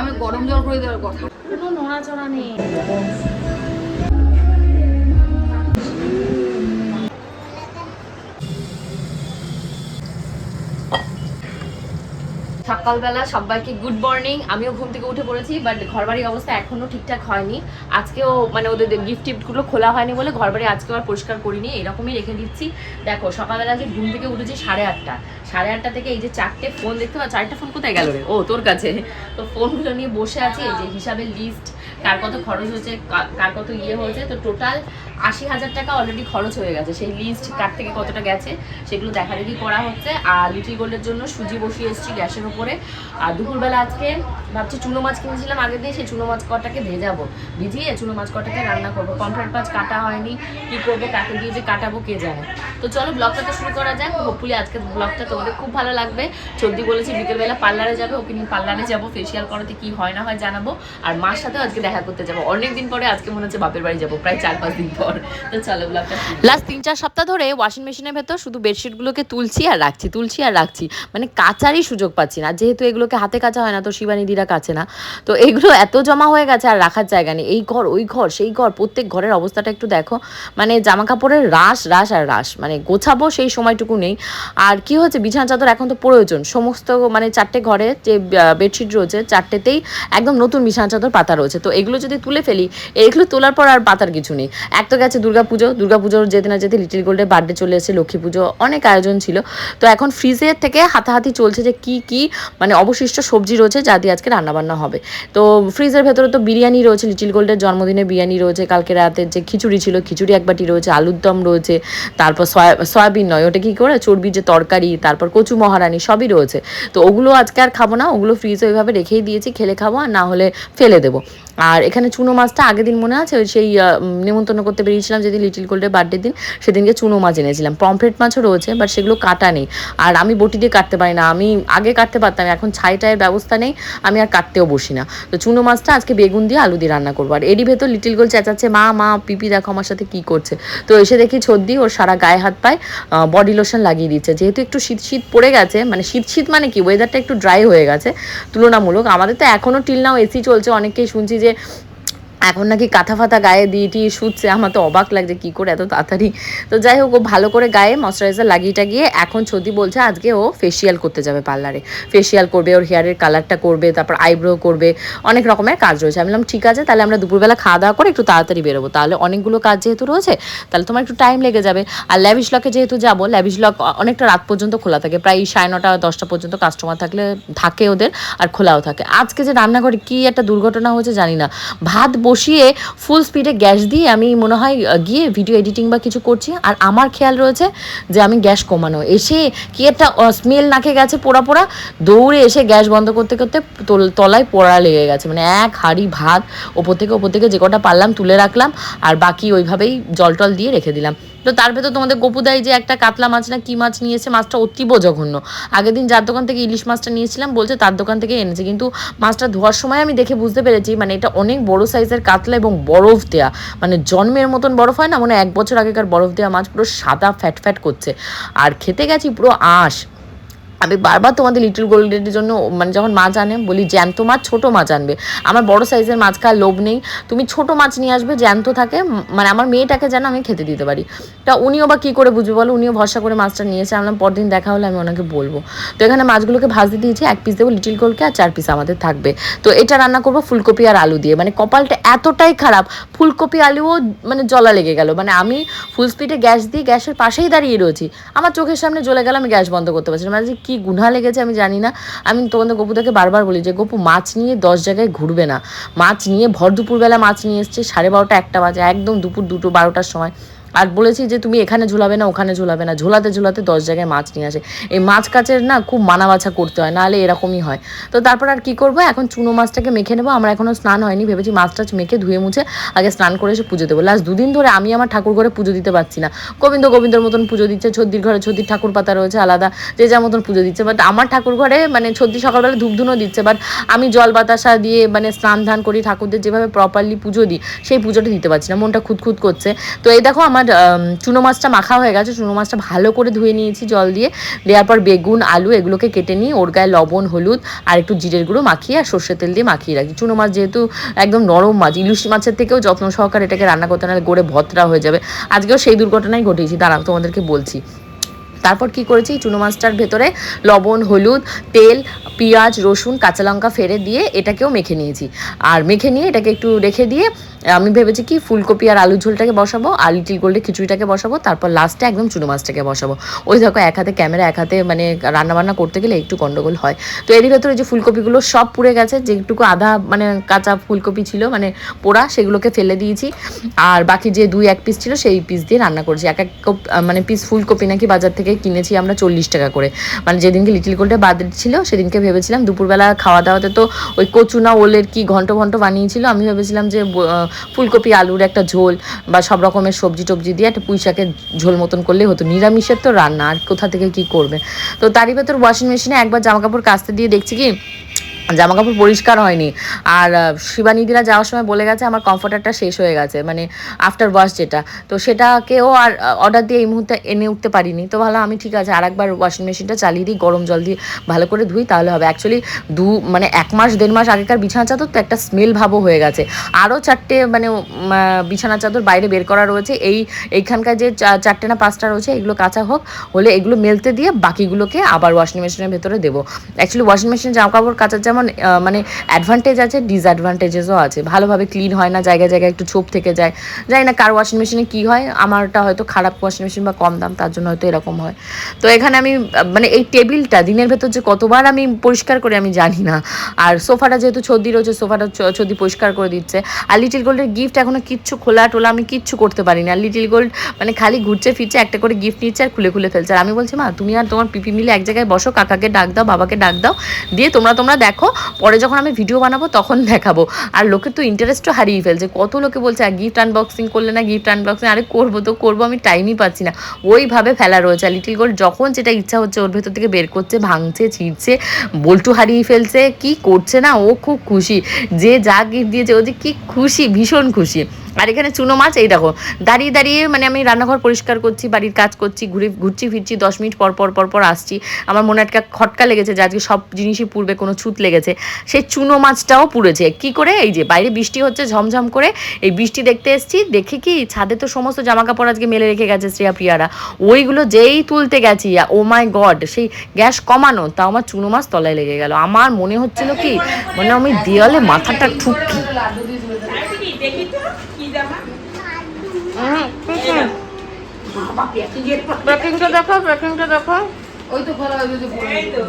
আমি গরম জল করে দেওয়ার কথা। কোনো নড়াচড়া নেই। সকালবেলা সবাইকে গুড মর্নিং আমিও ঘুম থেকে উঠে পড়েছি বাট ঘরবাড়ির অবস্থা এখনও ঠিকঠাক হয়নি। আজকেও মানে ওদের গিফট টিফটগুলো খোলা হয়নি বলে ঘরবাড়ি আজকেও আর পরিষ্কার করিনি এরকমই রেখে দিচ্ছি। দেখো সকালবেলা যে ঘুম থেকে উঠেছি সাড়ে আটটা সাড়ে আটটা থেকে এই যে চারটে ফোন দেখতে পাচ্ছ চারটে ফোন কোথায় গেল রে? ও, তোর কাছে। তো ফোনগুলো নিয়ে বসে আছি যে হিসাবের লিস্ট কার কত খরচ হয়েছে কার কত ইয়ে হয়েছে, তো টোটাল আশি হাজার টাকা অলরেডি খরচ হয়ে গেছে। সেই লিস্ট কার থেকে কতটা গেছে, সেগুলো দেখাদেখি করা হচ্ছে। আর লিটিল গোল্ডের জন্য সুজি বসিয়ে এসেছি গ্যাসের উপরে আর দুপুরবেলা আজকে ভাবছি চুনো মাছ কিনেছিলাম, আগে দিয়ে সেই চুনো মাছ কটাকে ভেজাবো। ভিজিয়ে চুনো মাছ কটাকে রান্না করব। পমফ্রেট মাছ কাটা হয়নি, কি করব, কাকে দিয়ে যে কাটাবো কে জানে। তো চলো ব্লগটা তো শুরু করা যাক। হোপফুলি আজকে ব্লগটা তোমাদের খুব ভালো লাগবে। চর্দি বলেছি, বিকেলবেলা পার্লারে যাবে, ওকে নিয়ে পার্লারে যাব ফেসিয়াল করাতে কি হয় না হয় জানাব। আর মার সাথেও আজকে দেখা করতে যাব। অনেক দিন পরে আজকে মনে হচ্ছে বাপের বাড়ি যাব, প্রায় চার পাঁচ দিন পর। তো চলো ব্লগটা লাস্ট তিন চার সপ্তাহ ধরে ওয়াশিং মেশিনের ভেতর শুধু বেডশিটগুলোকে তুলছি আর রাখছি, তুলছি আর রাখছি। মানে কাচারই সুযোগ পাচ্ছি না, যেহেতু এগুলোকে হাতে কাচা হয় না, তো শিবানিদিরা কাছে না। তো এগুলো এত জমা হয়ে গেছে আর রাখার জায়গা নেই। এই ঘর, ওই ঘর, সেই ঘর, প্রত্যেক ঘরের অবস্থাটা একটু দেখো। মানে জামা কাপড়ের রাশ রাশ আর রাশ। মানে গোছাবো সেই সময়টুকু নেই। আর কি হচ্ছে বিছানা চাদর এখন তো প্রয়োজন। সমস্ত মানে চারটে ঘরে যে বেডশিট রয়েছে, চারটেতেই একদম নতুন বিছানা চাদর পাতা রয়েছে। তো এগুলো যদি তুলে ফেলি, এগুলো তোলার পর আর পাতার কিছু নেই। এক তো গেছে দুর্গাপুজো দুর্গাপুজোর যেতে না যেতে লিটিল গোল্ডের বার্থডে চলে এসেছে, লক্ষ্মী পুজো অনেক আয়োজন ছিল। তো এখন ফ্রিজের থেকে হাতাহাতি চলছে যে কি কি মানে অবশিষ্ট সবজি রয়েছে যা দিয়ে আজকে রান্নাবান্না হবে। তো ফ্রিজের ভেতরে তো বিরিয়ানি রয়েছে, লিটিল গোল্ডের জন্মদিনে বিরিয়ানি রয়েছে, কালকে রাতে যে খিচুড়ি ছিল, খিচুড়ি এক বাটি রয়েছে, আলুর দম রয়েছে, তারপর সয়া, সয়াবিন নয়, ওটা কী করে? চর্বির যে তরকারি, তারপর কচু মহারানি সবই রয়েছে। তো ওগুলো আজকে আর খাব না, ওগুলো ফ্রিজে ওইভাবে রেখেই দিয়েছি, খেলে খাব আর না হলে ফেলে দেবো। আর এখানে চুনো মাছটা আগের দিন মনে আছে? সেই নেমন্তন্ন করতে বেরিয়েছিলাম যেদিন লিটিল গোল্ডের বার্থডে দিন, সেদিনকে চুনো মাছ এনেছিলাম। পমফ্রেট মাছও রয়েছে বাট সেগুলো কাটা নেই। আর আমি বটি দিয়ে কাটতে পারি না। আমি আগে কাটতে পারতাম, এখন ছাই টাইয়ের ব্যবস্থা নেই, আমি আর কাটতেও বসি না। তো চুনো মাছটা আজকে বেগুন দিয়ে আলু দিয়ে রান্না করব। আর এরই ভেতর লিটিল গোল চেঁচাচ্ছে, মা মা, পিপি দেখো আমার সাথে কি করছে? তো এসে দেখি ছদ্দি, ওর সারা গায়ে হাত পায় বডি লোশন লাগিয়ে দিচ্ছে। যেহেতু একটু শীত শীত পড়ে গেছে মানে শীত শীত মানে কি? ওয়েদারটা একটু ড্রাই হয়ে গেছে। তুলনামূলক আমাদের তো এখনও টিল নাও এসি চলছে অনেকেই শুনছি যে এখন নাকি কাঁথা ফাতা গায়ে দিয়ে টিয়ে শুচ্ছে, আমার তো অবাক লাগছে কি করে এত তাড়াতাড়ি। তো যাই হোক, ও ভালো করে গায়ে ময়শ্চারাইজার লাগিয়ে টাগিয়ে এখন ছদি বলছে আজকে ও ফেসিয়াল করতে যাবে পার্লারে ফেসিয়াল করবে, ওর হেয়ারের কালারটা করবে, তারপর আইব্রো করবে, অনেক রকমের কাজ রয়েছে। আমি বললাম, ঠিক আছে, তাহলে আমরা দুপুরবেলা খাওয়া দাওয়া করে একটু তাড়াতাড়ি বেরোবো। তাহলে অনেকগুলো কাজ যেহেতু রয়েছে, তাহলে তোমার একটু টাইম লেগে যাবে। আর ল্যাবিশ লকে যেহেতু যাব ল্যাবিশ লক অনেকটা রাত পর্যন্ত খোলা থাকে। প্রায় সাড়ে নটা, দশটা পর্যন্ত কাস্টমার থাকলে থাকে ওদের, আর খোলাও থাকে। আজকে যে রান্নাঘরে কি একটা দুর্ঘটনা হয়েছে জানি না। ভাত বসিয়ে ফুল স্পিডে গ্যাস দিয়ে আমি মনে হয় গিয়ে ভিডিও এডিটিং বা কিছু করছি। আর আমার খেয়াল রয়েছে যে আমি গ্যাস কমানো। এসে কি একটা স্মেল নাকে গেছে পোড়া পোড়া, দৌড়ে এসে গ্যাস বন্ধ করতে করতে তোল- তলায় পোড়া লেগে গেছে। মানে এক হাঁড়ি ভাত, ওপর থেকে ওপর থেকে যে কটা পারলাম তুলে রাখলাম, আর বাকি ওইভাবেই জল টল দিয়ে রেখে দিলাম। তো তার ভেতর তোমাদের গোপুদাই যে একটা কাতলা মাছ না কি মাছ নিয়েছে, মাছটা অতীব জঘন্য। আগের দিন যার দোকান থেকে ইলিশ মাছটা নিয়েছিলাম, বলছে তার দোকান থেকে এনেছে। কিন্তু মাছটা ধোয়ার সময় আমি দেখে বুঝতে পেরেছি মানে এটা অনেক বড় সাইজের কাতলা এবং বরফ দেয়া। মানে জন্মের মতন বরফ হয় না মানে এক বছর আগেকার বরফ দেওয়া মাছ পুরো সাদা ফ্যাট ফ্যাট করছে। আর খেতে গেছি পুরো আঁশ। আমি বারবার তোমাদের লিটল গোল্ডের জন্য মানে যখন মাছ আনে, বলি, জ্যান্ত মাছ, ছোট মাছ আনবে। আমার বড় সাইজের মাছ খাওয়ার লোভ নেই। তুমি ছোট মাছ নিয়ে আসবে, জ্যান্ত থাকে মানে আমার মেয়েটাকে যেন আমি খেতে দিতে পারি। তা উনিও বা কী করে বুঝবে বলো? উনিও ভরসা করে মাছটা নিয়েছে আমরা পরদিন দেখা হলে, আমি ওনাকে বলব। তো এখানে মাছগুলোকে ভাজতে দিয়েছি, এক পিস দেবো লিটিল গোলকে আর চার পিস আমাদের থাকবে। তো এটা রান্না করব ফুলকপি আর আলু দিয়ে। মানে কপালটা এতটাই খারাপ, ফুলকপি, আলুও মানে জলা লেগে গেল। মানে আমি ফুল স্পিডে গ্যাস দিয়ে, গ্যাসের পাশেই দাঁড়িয়ে রয়েছি। আমার চোখের সামনে জ্বলে গেল, আমি গ্যাস বন্ধ করতে পারছি মানে কী গুণা লেগেছে আমি জানি না। আমি তোমাদের গপুদাকে বারবার বলি যে, গপু, মাছ নিয়ে দশ জায়গায় ঘুরবে না। মাছ নিয়ে ভর দুপুরবেলা মাছ নিয়ে এসছে, সাড়ে বারোটা একটা বাজে, একদম দুপুর দুটো, বারোটার সময়। আর বলেছি যে তুমি এখানে ঝুলাবে না, ওখানে ঝুলাবে না। ঝোলাতে ঝোলাতে দশ জায়গায় মাছ নিয়ে আসে। এই মাছ কাচের না খুব মানা বাছা করতে হয়, নাহলে এরকমই হয়। তো তারপর আর কি করব? এখন চুনো মাছটাকে মেখে নেব। আমরা এখনও স্নান হয়নি, ভেবেছি মাছ টাছ মেখে ধুয়ে মুছে আগে স্নান করে এসে পুজো দেবো। লাস্ট দুদিন ধরে আমি আমার ঠাকুর ঘরে পুজো দিতে পারছি না। গোবিন্দ গোবিন্দর মতন পুজো দিচ্ছে, ছদ্দির ঘরে ছদ্দির ঠাকুর পাতা রয়েছে, আলাদা যে যার মতন পুজো দিচ্ছে। বাট আমার ঠাকুর ঘরে মানে ছদ্দি সকালবেলা ধূপধুনো দিচ্ছে। বাট আমি জল বাতাসা দিয়ে মানে স্নান ধান করি, ঠাকুরদের যেভাবে প্রপারলি পুজো দিই, সেই পুজোটা দিতে পারছি না। মনটা খুঁতখুত করছে। তো এই দেখো আমার আমার চুনো মাছটা মাখা হয়ে গেছে। চুনো মাছটা ভালো করে ধুয়ে নিয়েছি জল দিয়ে। দেওয়ার পর বেগুন, আলু এগুলোকে কেটে নিই। ওর গায়ে লবণ, হলুদ আর একটু জিরের গুঁড়ো মাখিয়ে আর সর্ষের তেল দিয়ে মাখিয়ে রাখি। চুনো মাছ যেহেতু একদম নরম মাছ, ইলিশ মাছের থেকেও যত্ন সহকারে এটাকে রান্না করতে না গড়ে ভদ্রা হয়ে যাবে। আজকেও সেই দুর্ঘটনাই ঘটিয়েছি। দাঁড়াও তোমাদেরকে বলছি। তারপর কি করেছি? চুনো মাছটার ভেতরে লবণ, হলুদ, তেল, পেঁয়াজ, রসুন, কাঁচা লঙ্কা ফেরে দিয়ে এটাকেও মেখে নিয়েছি। আর মেখে নিয়ে এটাকে একটু রেখে দিয়ে আমি ভেবেছি কি ফুলকপি আর আলু ঝোলটাকে বসাবো, আর লিটিল গোল্ডে খিচুড়িটাকে বসাবো, তারপর লাস্টে একদম চুনো মাছটাকে বসাবো। ওই দেখো, এক হাতে ক্যামেরা এক হাতে মানে রান্নাবান্না করতে গেলে একটু গন্ডগোল হয়। তো এরই ভেতরে যে ফুলকপিগুলো সব পুড়ে গেছে যেটুকু আধা মানে কাঁচা ফুলকপি ছিল মানে পোড়া, সেগুলোকে ফেলে দিয়েছি। আর বাকি যে দুই এক পিস ছিল, সেই পিস দিয়ে রান্না করেছি। এক এক মানে পিস ফুলকপি নাকি বাজার থেকে কিনেছি আমরা চল্লিশ টাকা করে। মানে যেদিনকে লিটিল গোল্ডে বাদ ছিল, সেদিনকে ভেবেছিলাম দুপুরবেলা খাওয়া দাওয়াতে তো ওই কচুনা ওলের কি ঘন্ট ঘন্ট বানিয়েছিল, আমি ভেবেছিলাম যে ফুলকপি, আলুর একটা ঝোল বা সব রকমের সবজি টবজি দিয়ে একটা পুঁই শাকের ঝোল মতন করলেই হতো। নিরামিষের তো রান্না, আর কোথা থেকে কি করবে? তো তারই ভেতর ওয়াশিং মেশিনে একবার জামা কাপড় কাচতে দিয়ে দেখছি কি জামা কাপড় পরিষ্কার হয়নি। আর শিবানীদিরা যাওয়ার সময় বলে গেছে আমার কমফর্টারটা শেষ হয়ে গেছে মানে আফটার ওয়াশ যেটা। তো সেটাকেও আর অর্ডার দিয়ে এই মুহূর্তে এনে উঠতে পারিনি। তো ভালো আমি ঠিক আছে আর একবার ওয়াশিং মেশিনটা চালিয়ে দিই, গরম জল দিয়ে ভালো করে ধুই, তাহলে হবে। অ্যাকচুয়ালি দু মানে এক মাস, দেড় মাস আগেকার বিছানা চাদর তো একটা স্মেল ভাবও হয়ে গেছে। আরও চারটে মানে বিছানা চাদর বাইরে বের করা রয়েছে। এই, এইখানকার যে চারটে না পাঁচটা রয়েছে, এগুলো কাঁচা হোক, হলে এগুলো মেলতে দিয়ে বাকিগুলোকে আবার ওয়াশিং মেশিনের ভেতরে দেবো। অ্যাকচুয়ালি ওয়াশিং মেশিনে জামা কাপড় কাচার যেমন মানে অ্যাডভান্টেজ আছে ডিসঅ্যাডভান্টেজেসও আছে। ভালোভাবে ক্লিন হয় না, জায়গায় জায়গায় একটু ছোপ থেকে যায়। জানি না কার ওয়াশিং মেশিনে কী হয়, আমারটা হয়তো খারাপ ওয়াশিং মেশিন বা কম দাম, তার জন্য হয়তো এরকম হয়। তো এখানে আমি মানে এই টেবিলটা দিনের ভেতর যে কতবার আমি পরিষ্কার করে আমি জানি না। আর সোফাটা যেহেতু ছর্দি রয়েছে সোফাটা ছ- ছর্দি পরিষ্কার করে দিচ্ছে। আর লিটিল গোল্ডের গিফট এখনও কিচ্ছু খোলা টোলা আমি কিচ্ছু করতে পারিনি আর লিটিল গোল্ড মানে খালি ঘুরছে, ফিরছে, একটা করে গিফট নিচ্ছে আর খুলে খুলে ফেলছে। আর আমি বলছি, মা, তুমি আর তোমার পিপি মিলে এক জায়গায় বসো, কাকাকে ডাক দাও, বাবাকে ডাক দাও, দিয়ে তোমরা তোমরা দেখো পরে যখন আমি ভিডিও বানাবো তখন দেখাবো। আর লোকের তো ইন্টারেস্টও হারিয়ে ফেলছে। কত লোকে বলছে গিফট আনবক্সিং করলে না গিফট আনবক্সিং আরে করব তো করব, আমি টাইমই পাচ্ছি না। ওইভাবে ফেলা রয়েছে। লিটিল গোল্ড যখন যেটা ইচ্ছা হচ্ছে ওর ভেতর থেকে বের করছে, ভাঙছে, ছিঁড়ছে, বল্টু হারিয়ে ফেলছে, কি করছে না, ও খুব খুশি। যে যা গিফট দিয়েছে, ও যে কি খুশি, ভীষণ খুশি। আর এখানে চুনো মাছ, এই দেখো, দাঁড়িয়ে দাঁড়িয়ে মানে আমি রান্নাঘর পরিষ্কার করছি, বাড়ির কাজ করছি, ঘুরে, ঘুরছি ফিরছি, দশ মিনিট পর পর পর পর আসছি। আমার মনে একটা খটকা লেগেছে যে আজকে সব জিনিসই পূর্বে কোনো ছুত লেগেছে। সেই চুনো মাছটাও পুড়েছে। কি করে? এই যে বাইরে বৃষ্টি হচ্ছে, ঝমঝম করে। এই বৃষ্টি দেখতে এসেছি, দেখে কি ছাদে তো সমস্ত জামা কাপড় আজকে মেলে রেখে গেছে শ্রেয়া প্রিয়ারা। ওইগুলো যেই তুলতে গেছি ও মাই গড, সেই গ্যাস কমানো, তাও আমার চুনো মাছ তলায় লেগে গেল। আমার মনে হচ্ছিল কি মানে আমি দেওয়ালে মাথাটা ঠুকি। দেখি তো কি জামা প্যাকিংটা দেখো প্যাকিংটা দেখো। ওই তো খোলা এই তো।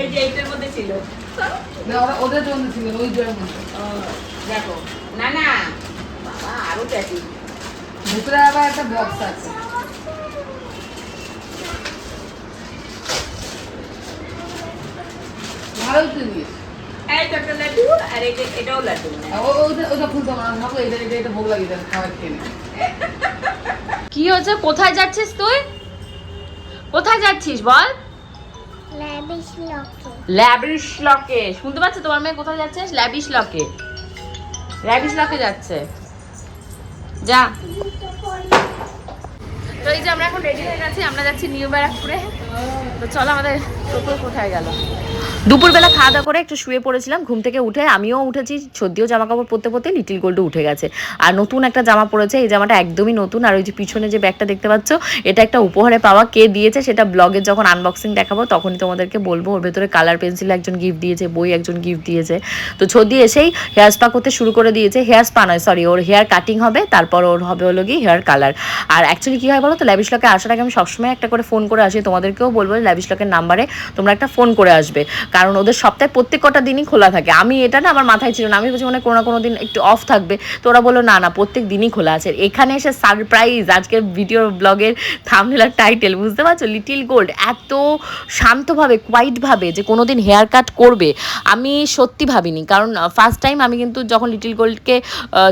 এই যে এইটার মধ্যে ছিল। ওদের জন্য ছিল ওই ও, দেখো। না না। বাবা আরও প্যাকিং ভিতরে আবার একটা বক্স আছে। ভালো জিনিস একটা লাড্ডু আর এটা এটাও লাড্ডু। ওটা খুলতে এটা ভোগ লাগিয়ে দেন খাবার খেয়ে। কি হয়েছে? কোথায় যাচ্ছিস তুই? কোথায় যাচ্ছিস বল? ল্যাবিশ লকে ল্যাবিশ লকে শুনতে পাচ্ছ? তোমার মেয়ে কোথায় যাচ্ছে? ল্যাবিশ লকে ল্যাবিশ লকে যাচ্ছে। যা। তো এই যে আমরা এখন রেডি হয়ে গেছি, আমরা যাচ্ছি নিউ ব্যারাকপুরে। তো চলো আমাদের টোটো কোথায় গেল? দুপুরবেলা খাওয়া দাওয়া করে একটু শুয়ে পড়েছিলাম, ঘুম থেকে উঠে আমিও উঠেছি, সর্দিও জামা কাপড় পরতে পরতে লিটিল গোল্ডও উঠে গেছে। আর নতুন একটা জামা পরেছে, এই জামাটা একদমই নতুন, আর ওই যে পিছনে যে ব্যাগটা দেখতে পাচ্ছ, এটা একটা উপহারে পাওয়া, কে দিয়েছে সেটা ব্লগে যখন আনবক্সিং দেখাবো, তখনই তোমাদেরকে বলব, ওর ভেতরে কালার পেন্সিল একজন গিফট দিয়েছে, বই একজন গিফট দিয়েছে। তো ছদি এসেই হেয়ার স্পা করতে শুরু করে দিয়েছে হেয়ার স্পা নয় সরি ওর হেয়ার কাটিং হবে, তারপর ওর হবে হলো গিয়ে হেয়ার কালার আর অ্যাকচুয়ালি কী হয় বলো তো ল্যাবিশ লকে আসার আগে আমি সবসময় একটা করে ফোন করে আসি, তোমাদেরকেও বলব ল্যাবিশ লকের নাম্বারে তোমরা একটা ফোন করে আসবে। কারণ ওদের সপ্তাহে প্রত্যেক কটা দিনই খোলা থাকে। আমি এটা না আমার মাথায় ছিল না। আমি বুঝি মানে কোনো না কোনো দিন একটু অফ থাকবে। তো ওরা বলল, না না, প্রত্যেক দিনই খোলা আছে। এখানে এসে সারপ্রাইজ আজকের ভিডিও ব্লগের থামনেলার টাইটেল বুঝতে পারছ? লিটিল গোল্ড এত শান্তভাবে কোয়াইটভাবে যে কোনো দিন হেয়ার কাট করবে, আমি সত্যি ভাবিনি। কারণ ফার্স্ট টাইম আমি কিন্তু যখন লিটিল গোল্ডকে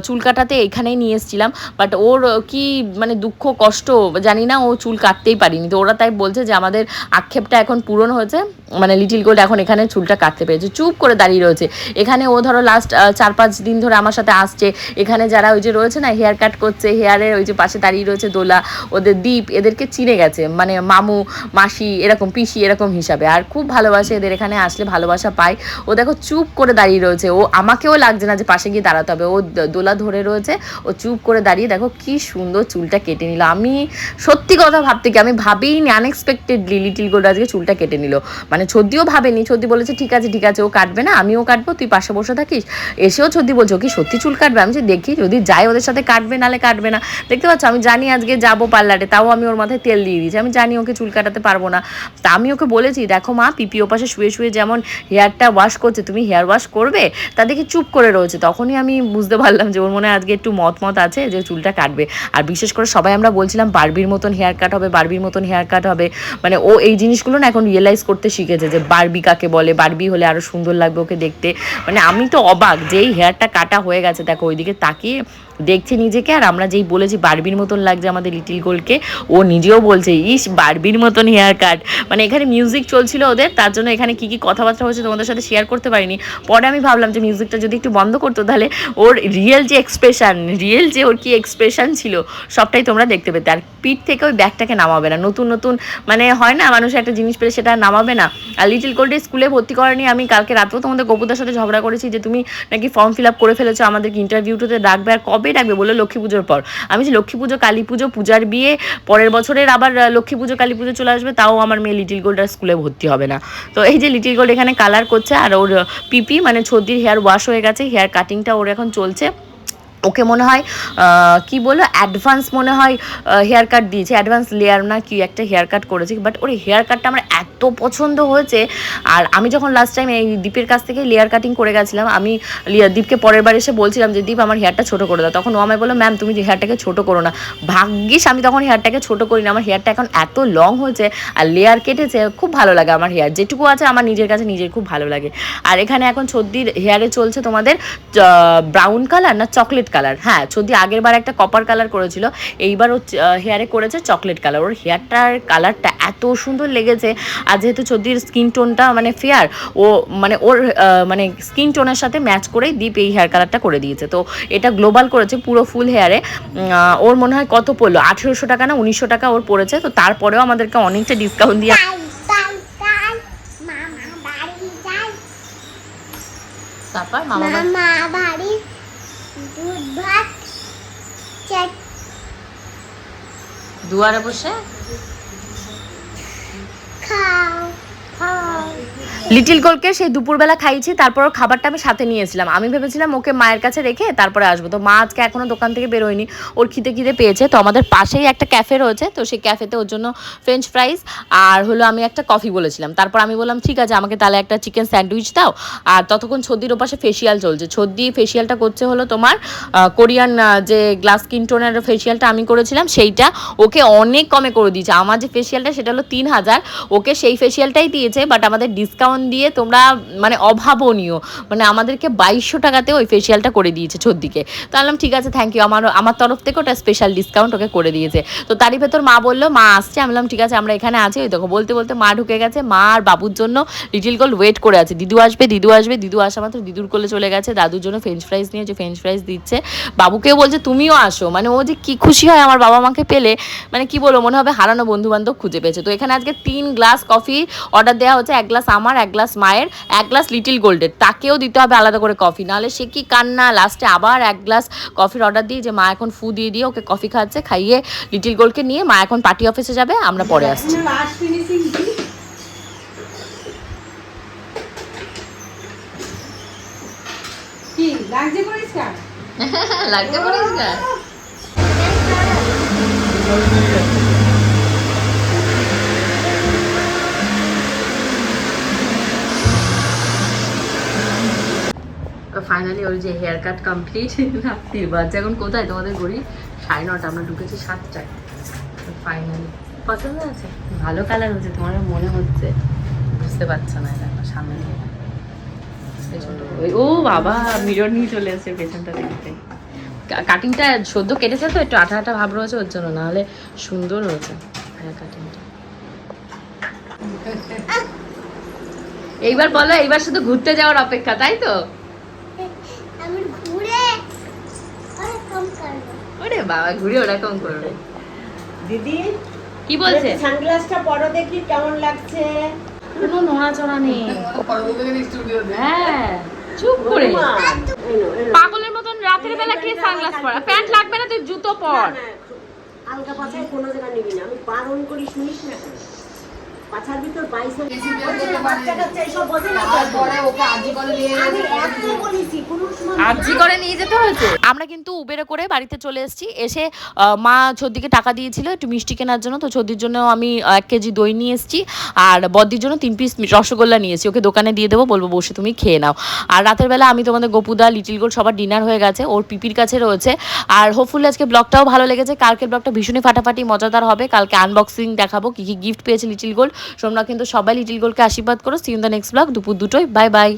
চুল কাটাতে এখানেই নিয়ে এসেছিলাম বাট ওর কি মানে দুঃখ, কষ্ট জানি না, ও চুল কাটতেই পারিনি। তো ওরা তাই বলছে যে আমাদের আক্ষেপটা এখন পূরণ হয়েছে মানে লিটিল গোল্ড এখন এখানে চুলটা কাটতে পেরেছে। চুপ করে দাঁড়িয়ে রয়েছে। এখানে ও ধরো লাস্ট চার পাঁচ দিন ধরে আমার সাথে আসছে। এখানে যারা ওই যে রয়েছে না হেয়ার কাট করছে হেয়ারের ওই যে পাশে দাঁড়িয়ে রয়েছে দোলা, ওদের দ্বীপ, এদেরকে চিনে গেছে। মানে মামু, মাসি, এরকম পিসি, এরকম হিসাবে। আর খুব ভালোবাসে এদের এখানে আসলে ভালোবাসা পায়। ও দেখো চুপ করে দাঁড়িয়ে রয়েছে। ও আমাকেও লাগছে না যে পাশে গিয়ে দাঁড়াতে হবে। ও দোলা ধরে রয়েছে, ও চুপ করে দাঁড়িয়ে দেখো কি সুন্দর চুলটা কেটে নিল। আমি সত্যি কথা ভাবতে কি আমি ভাবিনি আনএক্সপেক্টেডলি লিটিল গোল্ড আজকে চুলটা কেটে নিল। মানে ছদ্দিও ভাবেনি, ছদ্দি বলেছে, ঠিক আছে ঠিক আছে, ও কাটবে না, আমিও কাটবো, তুই পাশে বসে থাকিস। এসেও ছদ্দি বলছো কি সত্যি চুল কাটবে? আমি যে দেখি, যদি যাই ওদের সাথে কাটবে, নালে কাটবে না। দেখতে পাচ্ছ, আমি জানি আজকে যাব পার্লারে, তাও আমি ওর মাথায় তেল দিয়ে দিয়েছি। আমি জানি ওকে চুল কাটাতে পারব না। তা আমি ওকে বলেছি, দেখো মা, পিপি পাশে শুয়ে শুয়ে যেমন হেয়ারটা ওয়াশ করছে, তুমি হেয়ার ওয়াশ করবে? তা দেখি চুপ করে রয়েছে। তখনই আমি বুঝতে পারলাম যে ওর মনে আজকে একটু মত মত আছে যে চুলটা কাটবে। আর বিশেষ করে সবাই আমরা বলছিলাম বারবির মতন হেয়ার কাট হবে, বারবির মতন হেয়ার কাট হবে। মানে ও এই জিনিসগুলো না এখন রিয়েলাইজ করতে শিখেছে যে বারবি কাকে বলে, বারবি হলে আরও সুন্দর লাগবে ওকে দেখতে। মানে আমি তো অবাক যেই হেয়ারটা কাটা হয়ে গেছে। দেখো, ওইদিকে তাকিয়ে দেখছে নিজেকে আর আমরা যেই বলেছি বারবির মতন লাগছে আমাদের লিটিল গোলকে ও নিজেও বলছে, ইস, বারবির মতন হেয়ার কাট মানে এখানে মিউজিক চলছিল ওদের, তার জন্য এখানে কি কি কথাবার্তা হয়েছে তোমাদের সাথে শেয়ার করতে পারিনি। পরে আমি ভাবলাম যে মিউজিকটা যদি একটু বন্ধ করতো তাহলে ওর রিয়েল যে এক্সপ্রেশন রিয়েল যে ওর কি এক্সপ্রেশন ছিল, সবটাই তোমরা দেখতে পেতে। আর পিঠ থেকে ওই ব্যাগটাকে নামাবে না। নতুন নতুন মানে হয় না, মানুষ একটা জিনিস পেলে সেটা নামাবে না। আর লিটিল গোল্ডের স্কুলে ভর্তি করা নিয়ে আমি কালকে রাতেও তোমাদের গোপুদার সাথে ঝগড়া করেছি যে তুমি নাকি ফর্ম ফিল আপ করে ফেলেছো, আমাদেরকে ইন্টারভিউটাতে ডাকবে আর কবে ডাকবে বলে লক্ষ্মী পুজোর পর। আমি যে লক্ষ্মী পুজো, কালী পুজো, পূজার বিয়ে, পরের বছরের আবার লক্ষ্মী পুজো, কালী পুজো চলে আসবে, তাও আমার মেয়ে লিটিল গোল্ড আর স্কুলে ভর্তি হবে না। তো এই যে লিটিল গোল্ড এখানে কালার করছে আর ওর পিপি মানে ছর্দির হেয়ার ওয়াশ হয়ে গেছে হেয়ার কাটিংটা ওর এখন চলছে। ওকে মনে হয় কি বলো অ্যাডভান্স মনে হয় হেয়ার কাট দিয়েছে। অ্যাডভান্স লেয়ার না, কি একটা হেয়ার কাট করেছে। বাট ওর হেয়ার কাটটা আমার এত পছন্দ হয়েছে। আর আমি যখন লাস্ট টাইম এই দীপের কাছ থেকে লেয়ার কাটিং করে গেছিলাম, আমি দীপকে পরের বার এসে বলছিলাম যে, দীপ, আমার হেয়ারটা ছোটো করে দাও। তখন ও আমায় বলল ম্যাম তুমি হেয়ারটাকে ছোটো করো না। ভাগ্যিস, আমি তখন হেয়ারটাকে ছোটো করি না। আমার হেয়ারটা এখন এত লং হয়েছে আর লেয়ার কেটেছে, খুব ভালো লাগে আমার হেয়ার যেটুকু আছে আমার নিজের কাছে নিজের খুব ভালো লাগে। আর এখানে এখন ছদ্দির হেয়ারে চলছে তোমাদের ব্রাউন কালার না চকলেট কালার হ্যাঁ ছদ্দি আগের বার একটা কপার কালার করেছিল, এইবার ও হেয়ারে করেছে চকলেট কালার ওর হেয়ারটার কালারটা এত সুন্দর লেগেছে আর যেহেতু ছদ্দির স্কিন টোনটা মানে ফেয়ার ও মানে ওর মানে স্কিন টোনের সাথে ম্যাচ করেই দীপ এই হেয়ার কালারটা করে দিয়েছে। তো এটা গ্লোবাল করেছে পুরো ফুল হেয়ারে ওর মনে হয় কত পড়ল? আঠেরোশো টাকা না উনিশশো টাকা ওর পড়েছে। তো তারপরেও আমাদেরকে অনেকটা ডিসকাউন্ট দিয়ে তারপর মামা বাড়ি- দুধ ভাত দুয়ারে বসে? cow. লিটিল গোলকে সেই দুপুরবেলা খাইয়েছি তারপর খাবারটা আমি সাথে নিয়েছিলাম আমি ভেবেছিলাম ওকে মায়ের কাছে রেখে তারপরে আসব। তো মা আজকে এখনও দোকান থেকে বেরোয়নি। ওর খিদে খিদে পেয়েছে। তো আমাদের পাশেই একটা ক্যাফে রয়েছে। তো সেই ক্যাফেতে ওর জন্য ফ্রেঞ্চ ফ্রাইস আর হলো আমি একটা কফি বলেছিলাম। তারপর আমি বললাম, ঠিক আছে, আমাকে তাহলে একটা চিকেন স্যান্ডউইচ দাও। আর ততক্ষণ ছদ্দির ওপাশে ফেসিয়াল চলছে। ছদ্দি ফেসিয়ালটা করছে হলো তোমার কোরিয়ান যে গ্লাস কিনটোনের ফেসিয়ালটা আমি করেছিলাম, সেইটা ওকে অনেক কমে করে দিয়েছে। আমার যে ফেসিয়ালটা সেটা হলো তিন হাজার। ওকে সেই ফেসিয়ালটাই দিয়েছে বাট আমাদের ডিসকাউন্ট দিয়ে তোমরা মানে অভাবনীয় মানে আমাদেরকে বাইশশো টাকাতে ওই ফেসিয়ালটা করে দিয়েছে ছদ্দিকে তো বললাম, ঠিক আছে থ্যাংক ইউ আমার আমার তরফ থেকে ওটা স্পেশাল ডিসকাউন্ট ওকে করে দিয়েছে। তো তারই ভেতর মা বলল, মা আসছে। আমি বললাম, ঠিক আছে, আমরা এখানে আছি। ওই দেখো, বলতে বলতে মা ঢুকে গেছে। মা আর বাবুর জন্য লিটিল গোল ওয়েট করে আছে। দিদু আসবে দিদু আসবে, দিদু আসা মাত্র দিদুর কোলে চলে গেছে। দাদুর জন্য ফ্রেঞ্চ ফ্রাইজ নিয়ে যে ফ্রেঞ্চ ফ্রাইজ দিচ্ছে। বাবুকেও বলছে, তুমিও আসো। মানে ও যে কি খুশি হয় আমার বাবা মাকে পেলে মানে কি বলব, মনে হবে হারানো বন্ধু বান্ধব খুঁজে পেয়েছে। তো এখানে আজকে তিন গ্লাস কফি অর্ডার দেওয়া হচ্ছে এক গ্লাস আমার এক গ্লাস মায়ের এক গ্লাস লিটিল গোল্ডের তাকেও দিতে হবে আলাদা করে কফি নাহলে সে কি কান্না? লাস্টে আবার এক গ্লাস কফির অর্ডার দিই যে মা এখন ফু দিয়ে দিয়ে ওকে কফি খাচ্ছে খাইয়ে লিটিল গোল্ডকে নিয়ে মা এখন পার্টি অফিসে যাবে আমরা পরে আসছি। কি? কি লাগছে পরিষ্কার? না ফাইনালি ওর যে হেয়ার কাট কমপ্লিট রাত্রির বাজে এখন কোথায়? তোমাদের ঘড়ি? সাড়ে নটা, আমরা ঢুকেছি সাতটায়। ফাইনালি পছন্দ আছে ভালো কালার হচ্ছে তোমার মনে হচ্ছে? বুঝতে পারছ না দেখো সামনে ওই- ও বাবা মিরর নিয়ে চলে এসেছে পেছনটা দেখতে। কাটিংটা সদ্য কেটেছে তো, একটু আঠা আঠা ভাব রয়েছে, ওর জন্য। নাহলে সুন্দর হয়েছে হ্যাঁ কাটিংটা এইবার বলো, এইবার শুধু ঘুরতে যাওয়ার অপেক্ষা, তাই তো? আমি ঘুরে অনেক কম ওরে বাবা ঘুরে ওরকম করবে দিদি কি বলছে? সানগ্লাসটা পরো দেখি কেমন লাগছে? কোনো নড়াচড়া নেই। হ্যাঁ চুপ করে। পাগলের মতন রাতের বেলা কি সানগ্লাস পরা? প্যান্ট লাগবে না তুই জুতো পর। আলগা পাছায় কোনো জায়গা নিবি না। আমি বারণ করি শুনিস না? পাছার ভিতর করে নিয়ে আর্জি করে নিয়ে যেতে হয়েছে? আমরা কিন্তু উবেরে করে বাড়িতে চলে এসেছি। এসে মা ছদ্দিকে টাকা দিয়েছিল একটু মিষ্টি কেনার জন্য। তো ছদ্দির জন্য আমি এক কেজি দই নিয়ে এসেছি। আর বদ্দির জন্য তিন পিস রসগোল্লা নিয়েছি ওকে দোকানে দিয়ে দেবো বলব বসে তুমি খেয়ে নাও। আর রাতের বেলা আমি তোমাদের গোপুদা লিটিল গোল সবার ডিনার হয়ে গেছে। ওর পিপির কাছে রয়েছে। আর হোপফুলি আজকে ব্লগটাও ভালো লেগেছে। কালকের ব্লগটা ভীষণই ফাটাফাটি মজাদার হবে। কালকে আনবক্সিং দেখাবো কি কি গিফট পেয়েছে লিটিল গোল তোমরা কিন্তু সবাই লিটিল গোলকে আশীর্বাদ করো। See in the next blog দুপুর দুটোই বাই বাই